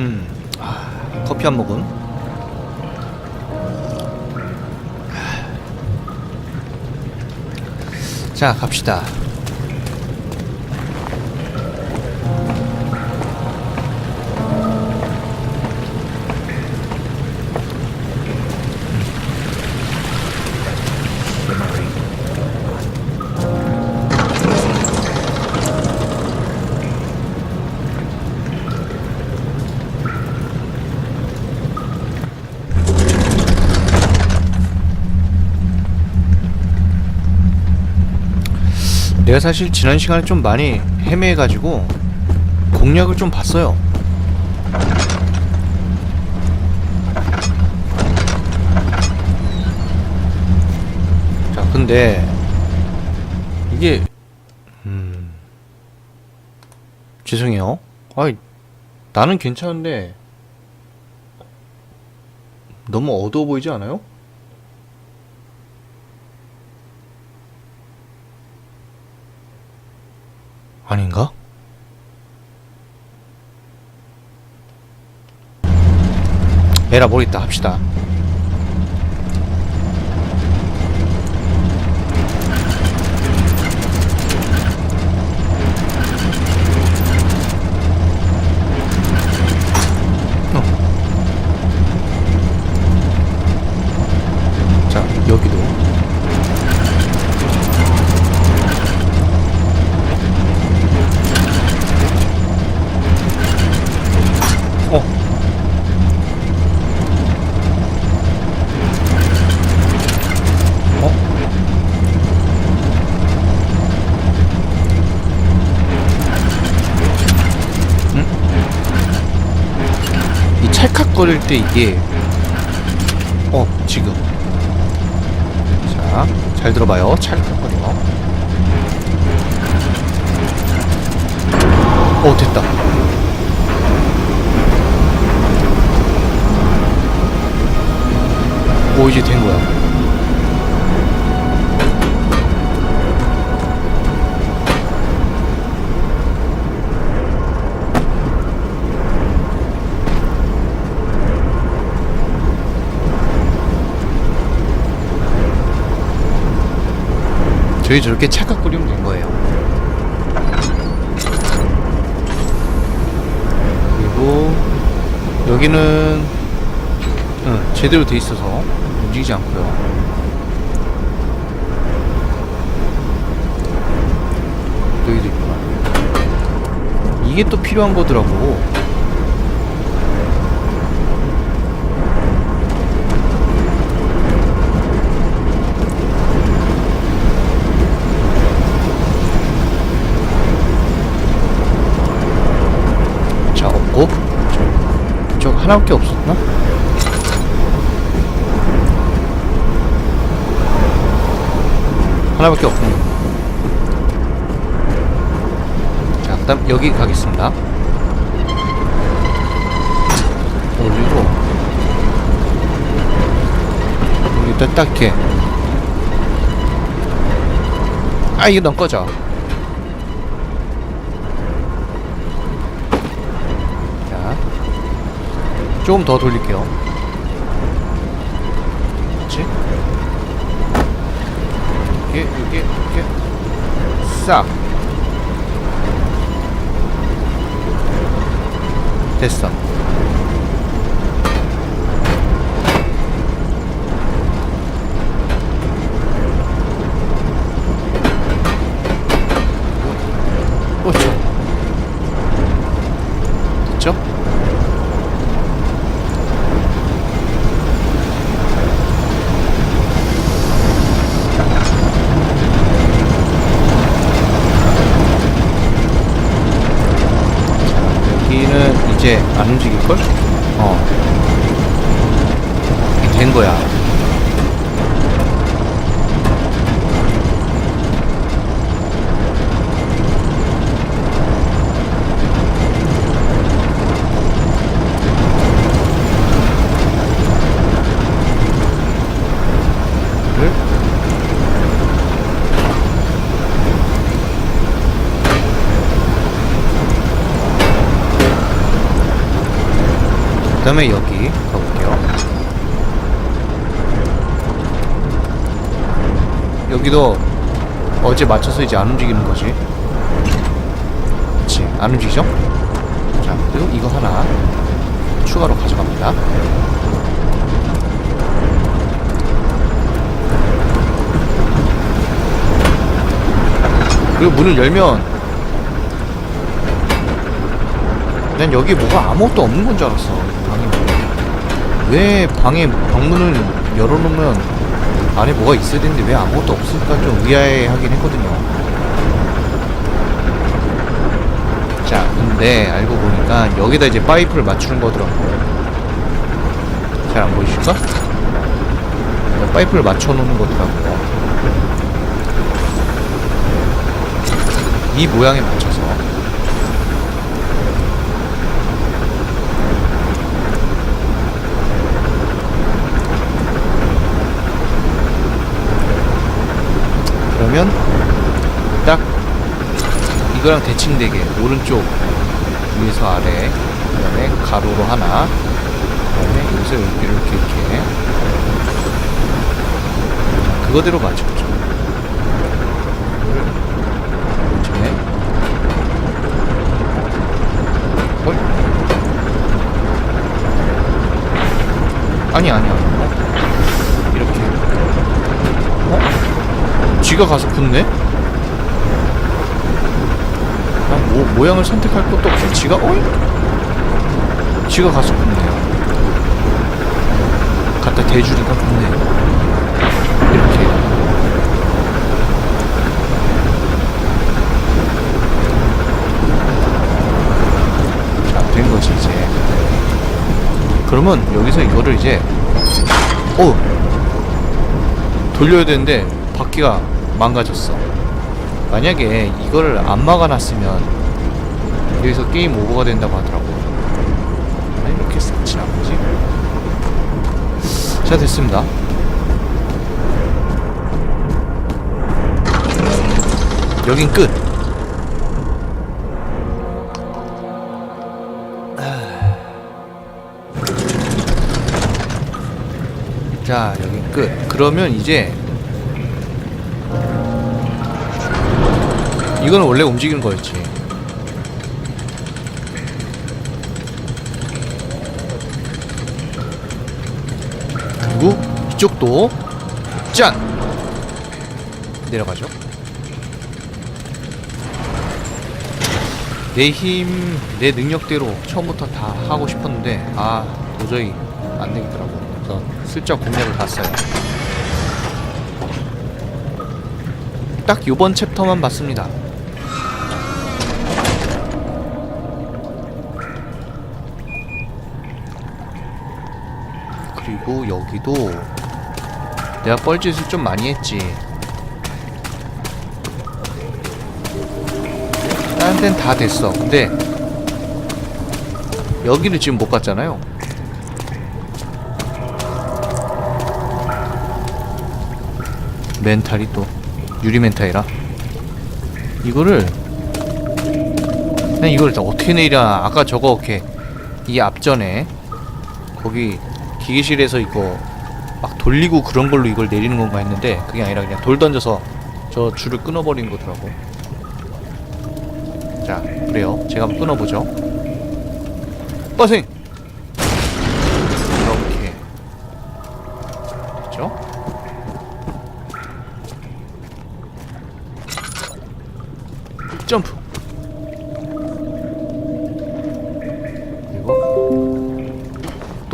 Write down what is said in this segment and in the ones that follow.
음, 아, 커피 한 모금. 자, 갑시다. 내가 사실 지난 시간에 좀 많이 헤매가지고 공략을 좀 봤어요. 자, 근데 이게 음 죄송해요. 아이 나는 괜찮은데 너무 어두워 보이지 않아요? 아닌가? 에라 모르겠다 합시다 어. 자 여기도 어 어? 응? 이 찰칵거릴 때 이게 어 지금. 자 잘 들어봐요. 찰칵거려 어 됐다. 오 이제 된 거야 저희 저렇게 착각거리면 된 거예요 그리고 여기는 응, 제대로 돼 있어서 움직이지 않고요. 여기도 있구나. 이게 또 필요한 거더라고. 자, 없고. 저, 저 하나밖에 없었나? 하나밖에 없군. 자, 그다음 여기 가겠습니다. 어디로? 일단 딱 이렇게. 아, 이거 넌 꺼져. 자, 조금 더 돌릴게요. 그렇지? 이게 이게 이게 싹 됐어 오죠 됐죠? 여기는 이제 안 움직일걸? 어. 된 거야. 다음에 여기 가볼게요. 여기도 어제 맞춰서 이제 안 움직이는 거지. 그치, 안 움직이죠? 자, 그리고 이거 하나 추가로 가져갑니다. 그리고 문을 열면 난 여기 뭐가 아무것도 없는 건 줄 알았어 왜 방에 방문을 열어놓으면 안에 뭐가 있어야 되는데 왜 아무것도 없을까 좀 의아해하긴 했거든요. 자 근데 알고 보니까 여기다 이제 파이프를 맞추는 거더라고 잘안 보이실까? 파이프를 맞춰놓는 거더라고요. 이 모양에 맞춰서 그러면 딱 이거랑 대칭되게 오른쪽 위에서 아래 그 다음에 가로로 하나 그 다음에 여기서 이렇게 이렇게 이렇게 자, 그거대로 맞췄죠 이렇게 어이? 아니 아니야 어? 이렇게 어? 쥐가 가서 붙네? 난 뭐, 모양을 선택할 것도 없이 쥐가 어이? 쥐가 가서 붙네요 갖다 대주니까 붙네요 이렇게 자, 된 거지 이제 그러면 여기서 이거를 이제 어 돌려야 되는데 바퀴가 망가졌어. 만약에 이거를 안 막아놨으면 여기서 게임 오버가 된다고 하더라고. 아니 이렇게 싹진 않지? 자 됐습니다. 여긴 끝. 자 여기 끝. 그러면 이제 이거는 원래 움직이는 거였지. 그리고 이쪽도. 짠! 내려가죠. 내 힘, 내 능력대로 처음부터 다 하고 싶었는데 아 도저히 안 되겠더라고. 그래서 슬쩍 공략을 봤어요. 딱 요번 챕터만 봤습니다 그리고 여기도 내가 뻘짓을 좀 많이 했지. 다른 데는 다 됐어. 근데 여기를 지금 못 갔잖아요. 멘탈이 또 유리 멘탈이라. 이거를 그냥 이걸 어떻게 내리냐 아까 저거 이렇게 이 앞전에 거기 기계실에서 이거 막 돌리고 그런 걸로 이걸 내리는 건가 했는데 그게 아니라 그냥 돌 던져서 저 줄을 끊어버리는 거더라고. 자 그래요. 제가 한번 끊어보죠. 빠생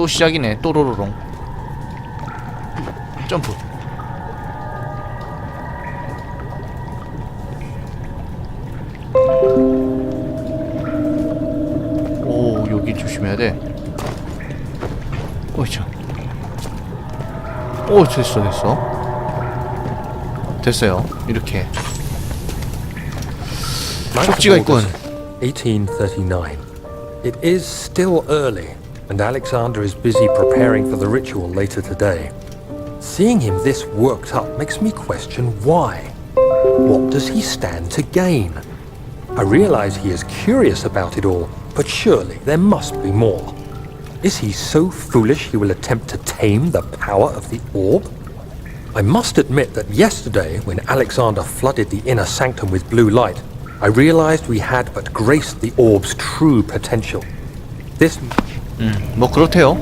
또 시작이네. 또로로롱. 점프. 오 여기 조심해야 돼. 어이 참오 됐어 됐어. 됐어요. 이렇게. 쪽지가 있군. 1839. It is still early, and Alexander is busy preparing for the ritual later today. Seeing him this worked up makes me question why. What does he stand to gain? I realize he is curious about it all, but surely there must be more. Is he so foolish he will attempt to tame the power of the orb? I must admit that yesterday, when Alexander flooded the inner sanctum with blue light, I realized we had but graced the orb's true potential. This 뭐 그렇대요.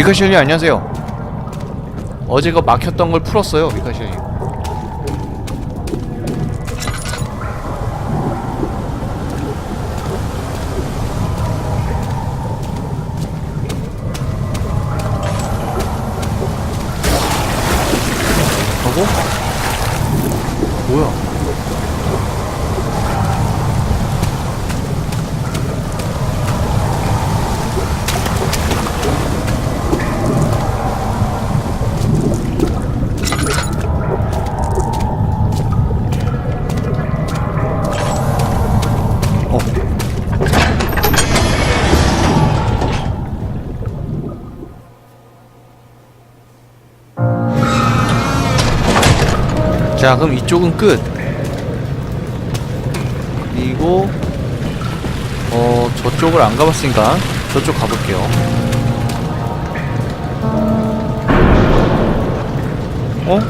미카시엘님 안녕하세요. 어제가 막혔던 걸 풀었어요, 미카시엘 자, 그럼 이쪽은 끝. 그리고 어 저쪽을 안 가봤으니까 저쪽 가볼게요. 어?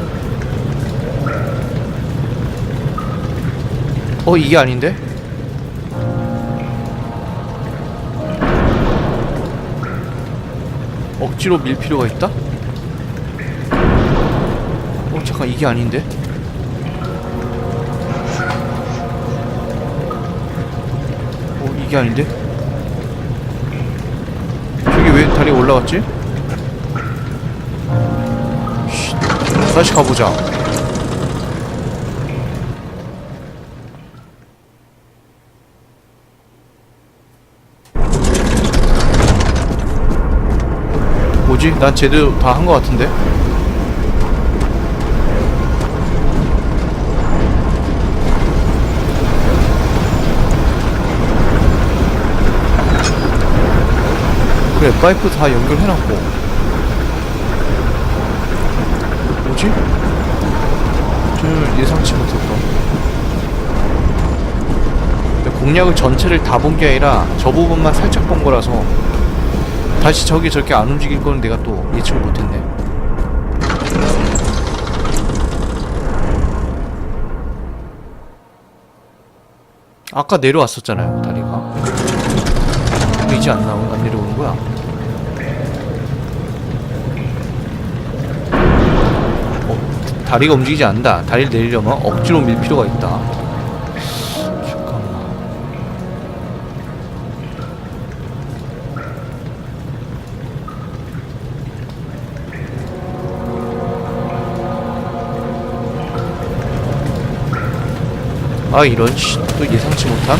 어 이게 아닌데? 억지로 밀 필요가 있다? 어 잠깐 이게 아닌데? 이게 아닌데? 저기 왜 다리 올라갔지? 쉿. 다시 가보자 뭐지? 난 제대로 다 한 것 같은데? 그래 파이프 다 연결해놨고 뭐지? 좀 예상치 근데 공략을 전체를 다 본 게 아니라 저 부분만 살짝 본 거라서 다시 저기 저렇게 안 움직일 거는 내가 또 예측을 못했네. 아까 내려왔었잖아요, 다리가. 왜 이제 안 나오, 안 내려오는 거야? 다리가 움직이지 않는다. 다리를 내리려면 억지로 밀 필요가 있다. 잠깐만. 아 이런 씨, 또 예상치 못한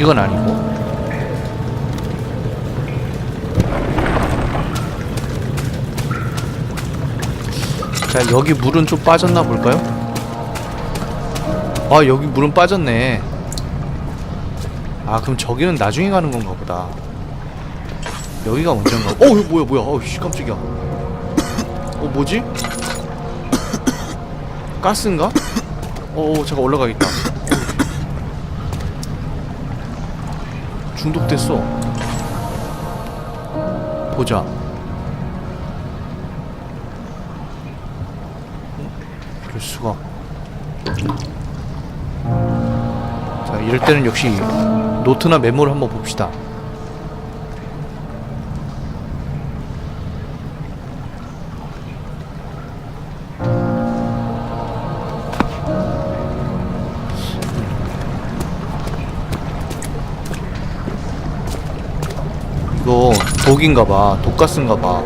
이건 아니고. 자 여기 물은 좀 빠졌나 볼까요? 아 여기 물은 빠졌네. 아 그럼 저기는 나중에 가는 건가 보다. 여기가 먼저인가. 어 이거 뭐야 뭐야. 어씨 깜짝이야. 어 뭐지? 가스인가? 어 어, 잠깐 올라가겠다 중독됐어. 보자. 어? 그럴 수가. 자 이럴 때는 역시 노트나 메모를 한번 봅시다 독인가 봐. 독가스인가 봐.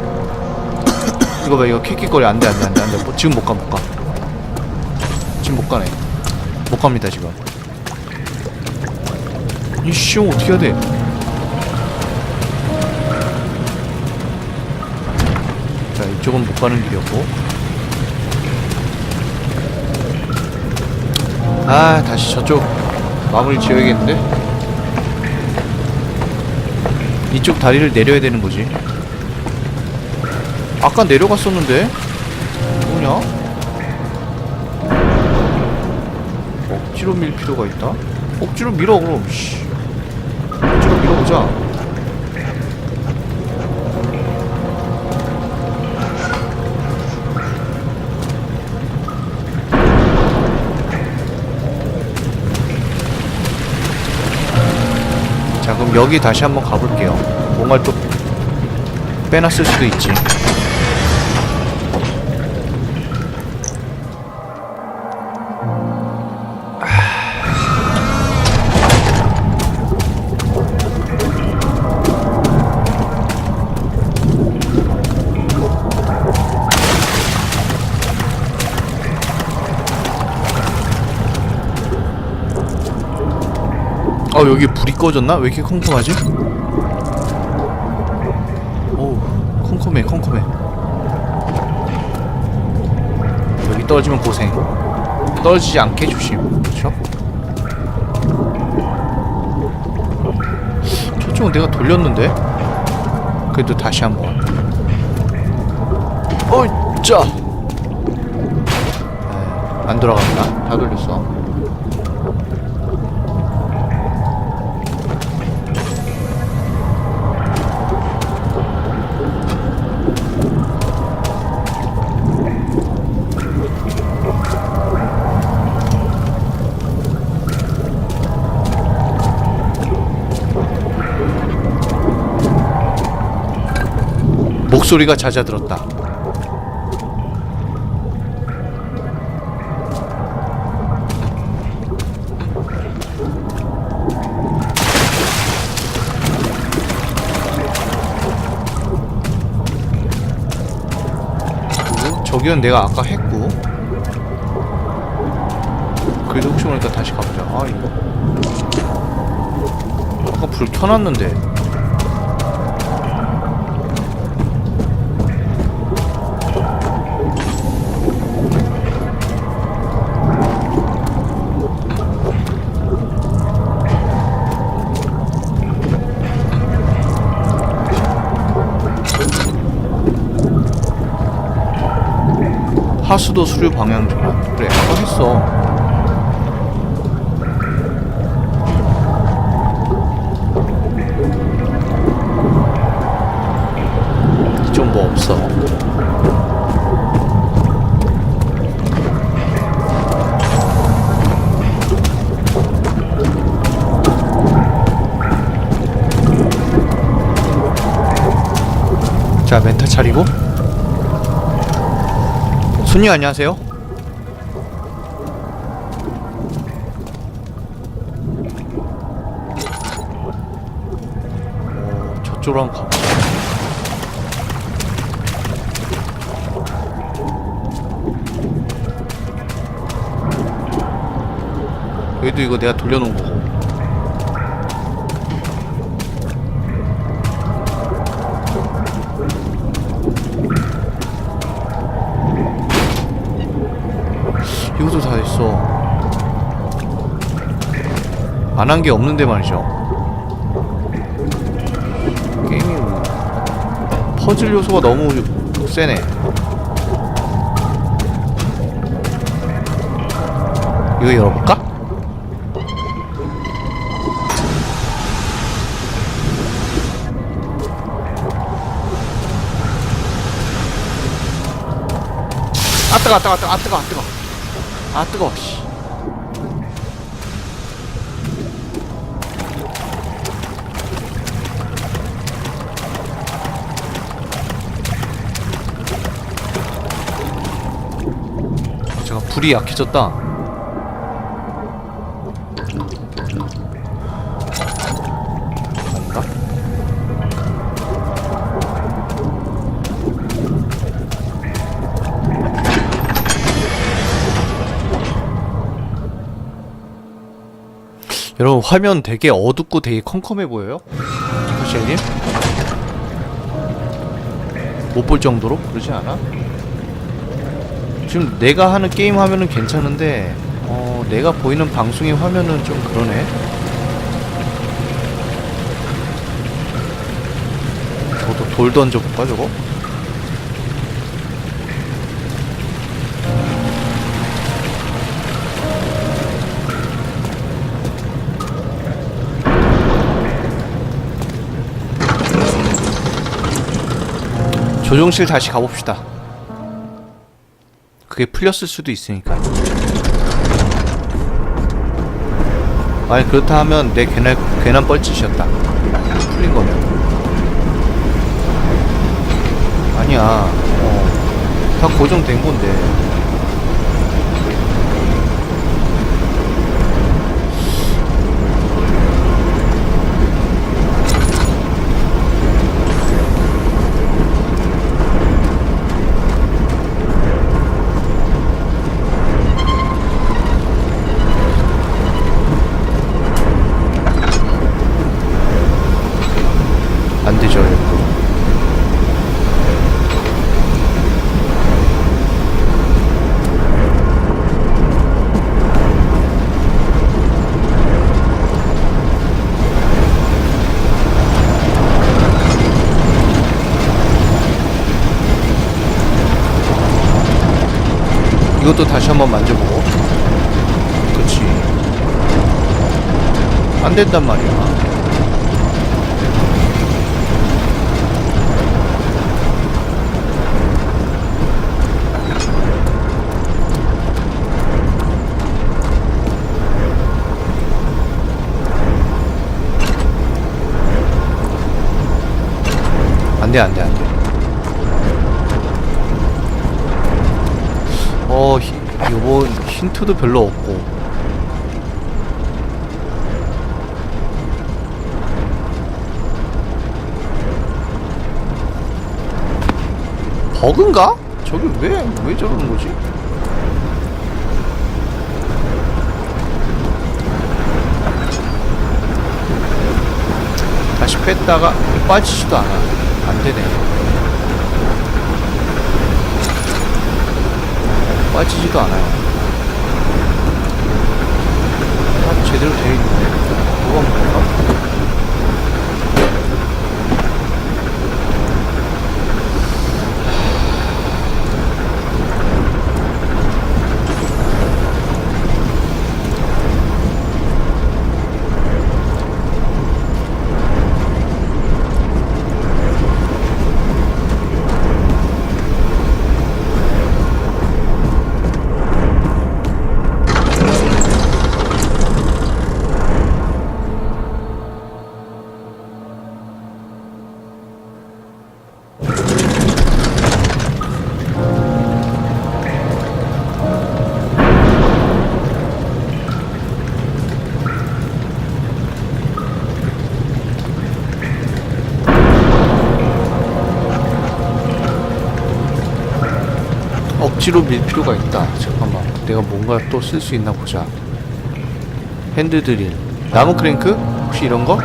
이거 봐 이거 킥킥거리 안돼 안돼 안돼 안돼. 뭐, 지금 못 가 못가. 지금 못 가네. 못 갑니다 지금. 이씨 어떻게 해야 돼? 자 이쪽은 못 가는 길이었고. 아 다시 저쪽 마무리 지어야겠는데 이쪽 다리를 내려야 되는 거지. 아까 내려갔었는데? 뭐냐? 억지로 밀 필요가 있다? 억지로 밀어 그럼. 씨. 억지로 밀어보자 자 그럼 여기 다시 한번 가볼게요. 뭔가 또 빼놨을 수도 있지. 어 여기 불이 꺼졌나? 왜 이렇게 컴컴하지? 오 컴컴해 컴컴해. 여기 떨어지면 고생. 떨어지지 않게 조심. 그렇죠? 저쪽은 내가 돌렸는데? 그래도 다시 한번. 어이짜! 안 돌아간다 다 돌렸어 목소리가 잦아들었다. 저기는 내가 아까 했고 그래도 혹시 모르니까 다시 가보자. 아 이거. 아까 불 켜놨는데 하수도 수류 방향 전환 그래 했어. 이쪽 뭐 없어? 자 멘탈 차리고 손님 안녕하세요. 어, 저쪽으로 한번 가보자. 여기도 이거 내가 돌려놓은 거고. 안 한 게 없는데 말이죠. 게임이 뭐 퍼즐 요소가 너무 세네. 이거 열어볼까? 아 뜨거, 아 뜨거, 아 뜨거, 아 뜨거, 아 뜨거. 아 씨. 불이 약해졌다 아닌가? 여러분 화면 되게 어둡고 되게 컴컴해 보여요? 디프셰님? 못 볼 정도로? 그러지 않아? 지금 내가 하는 게임 화면은 괜찮은데 어 내가 보이는 방송의 화면은 좀 그러네. 저도 돌 던져볼까 저거? 조종실 다시 가봅시다. 그게 풀렸을 수도 있으니까. 아니 그렇다 하면 내 괜한 괜한 뻘짓이었다. 풀린 거면. 아니야. 어. 다 고정된 건데. 안 되죠, 여러분. 이것도 다시 한번 만져보고. 그렇지. 안 된단 말이야. 안돼 안돼 안돼 어 히, 요번 힌트도 별로 없고 버그인가? 저기 왜왜 저러는 거지? 다시 뺐다가 빠지지도 않아. 안 되네. 빠지지도 않아요. 다 제대로 되어 있는데. 뭐가 문제인가? 억지로 밀 필요가 있다. 잠깐만. 내가 뭔가 또 쓸 수 있나 보자. 핸드 드릴. 나무 크랭크? 혹시 이런 거?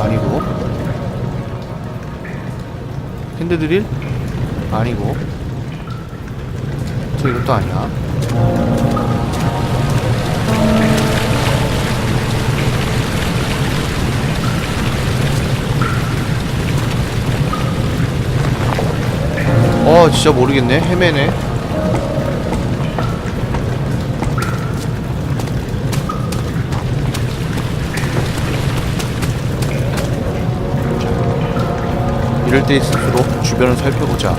아니고. 핸드 드릴? 아니고. 저 이것도 아니야. 어 진짜 모르겠네. 헤매네. 이럴 때일수록 주변을 살펴보자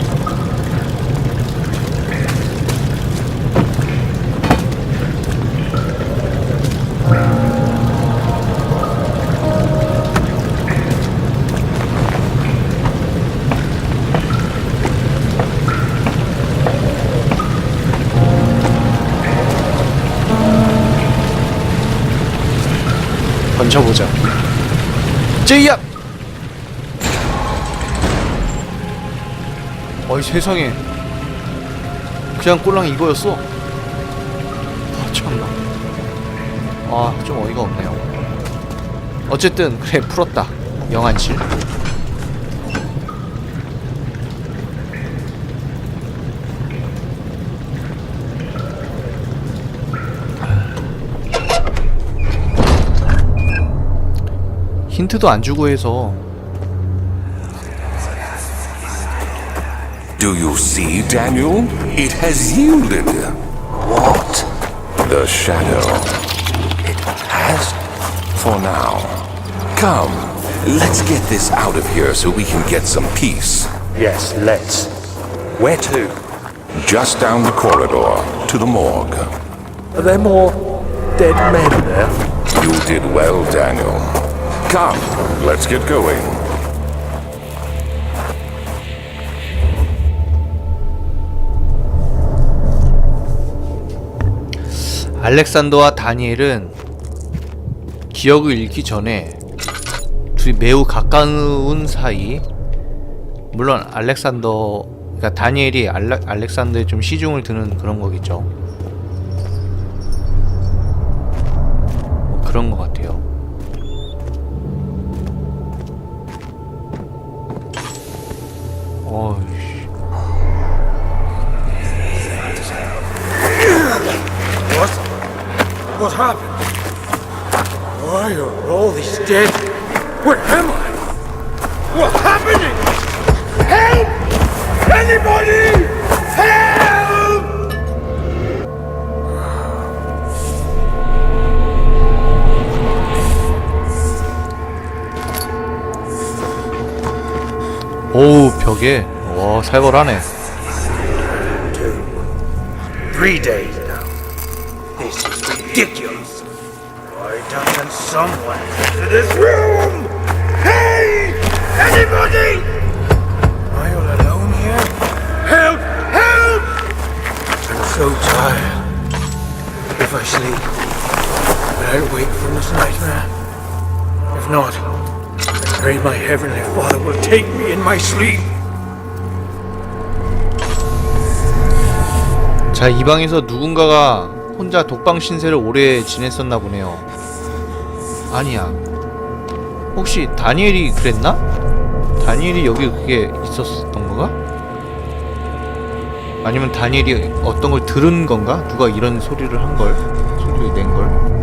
던져보자 제이야 어이 세상에. 그냥 꼴랑 이거였어? 아 참나. 아 좀 어이가 없네요. 어쨌든 그래 풀었다. 영안실 힌트도 안 주고 해서 Do you see, Daniel? It has yielded. What? The shadow. It has? For now. Come, let's get this out of here so we can get some peace. Yes, let's. Where to? Just down the corridor to the morgue. Are there more dead men there? You did well, Daniel. Come, let's get going. 알렉산더와 다니엘은 기억을 잃기 전에 둘이 매우 가까운 사이 물론 알렉산더 그러니까 다니엘이 알레, 알렉산더에 좀 시중을 드는 그런 거겠죠 뭐 그런 거 같아 What happened? Why are all these dead? Where am I? What's happening? Help! Anybody! Help! 오우 벽에 와 살벌하네 Three days ridiculous. Why doesn't someone enter this room? Hey! Anybody! Am I all alone here? Help! Help! I'm so tired. If I sleep, will I wake from this nightmare? If not, I pray my heavenly Father will take me in my sleep. 자, 이 방에서 누군가가 혼자 독방 신세를 오래 지냈었나 보네요. 아니야. 혹시 다니엘이 그랬나? 다니엘이 여기 그게 있었던 건가? 아니면 다니엘이 어떤 걸 들은 건가? 누가 이런 소리를 한 걸? 소리를 낸 걸?